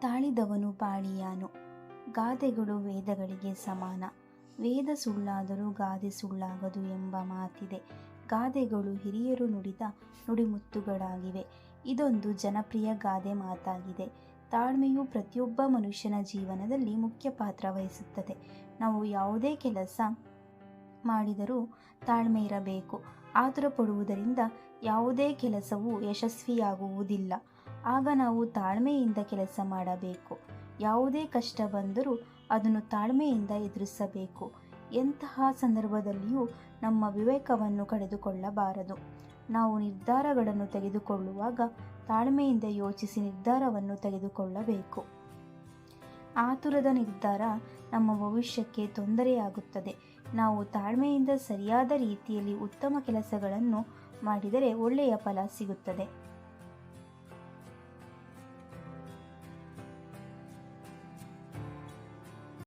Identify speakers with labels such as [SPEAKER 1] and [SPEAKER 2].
[SPEAKER 1] ತಾಳಿದವನು ಪಾಳಿಯಾನು. ಗಾದೆಗಳು ವೇದಗಳಿಗೆ ಸಮಾನ. ವೇದ ಸುಳ್ಳಾದರೂ ಗಾದೆ ಸುಳ್ಳಾಗದು ಎಂಬ ಮಾತಿದೆ. ಗಾದೆಗಳು ಹಿರಿಯರು ನುಡಿದ ನುಡಿಮುತ್ತುಗಳಾಗಿವೆ. ಇದೊಂದು ಜನಪ್ರಿಯ ಗಾದೆ ಮಾತಾಗಿದೆ. ತಾಳ್ಮೆಯು ಪ್ರತಿಯೊಬ್ಬ ಮನುಷ್ಯನ ಜೀವನದಲ್ಲಿ ಮುಖ್ಯ ಪಾತ್ರ ವಹಿಸುತ್ತದೆ. ನಾವು ಯಾವುದೇ ಕೆಲಸ ಮಾಡಿದರೂ ತಾಳ್ಮೆ ಇರಬೇಕು. ಆತುರ ಪಡುವುದರಿಂದ ಯಾವುದೇ ಕೆಲಸವು ಯಶಸ್ವಿಯಾಗುವುದಿಲ್ಲ. ಆಗ ನಾವು ತಾಳ್ಮೆಯಿಂದ ಕೆಲಸ ಮಾಡಬೇಕು. ಯಾವುದೇ ಕಷ್ಟ ಬಂದರೂ ಅದನ್ನು ತಾಳ್ಮೆಯಿಂದ ಎದುರಿಸಬೇಕು. ಎಂತಹ ಸಂದರ್ಭದಲ್ಲಿಯೂ ನಮ್ಮ ವಿವೇಕವನ್ನು ಕಳೆದುಕೊಳ್ಳಬಾರದು. ನಾವು ನಿರ್ಧಾರಗಳನ್ನು ತೆಗೆದುಕೊಳ್ಳುವಾಗ ತಾಳ್ಮೆಯಿಂದ ಯೋಚಿಸಿ ನಿರ್ಧಾರವನ್ನು ತೆಗೆದುಕೊಳ್ಳಬೇಕು. ಆತುರದ ನಿರ್ಧಾರ ನಮ್ಮ ಭವಿಷ್ಯಕ್ಕೆ ತೊಂದರೆಯಾಗುತ್ತದೆ. ನಾವು ತಾಳ್ಮೆಯಿಂದ ಸರಿಯಾದ ರೀತಿಯಲ್ಲಿ ಉತ್ತಮ ಕೆಲಸಗಳನ್ನು ಮಾಡಿದರೆ ಒಳ್ಳೆಯ ಫಲ ಸಿಗುತ್ತದೆ.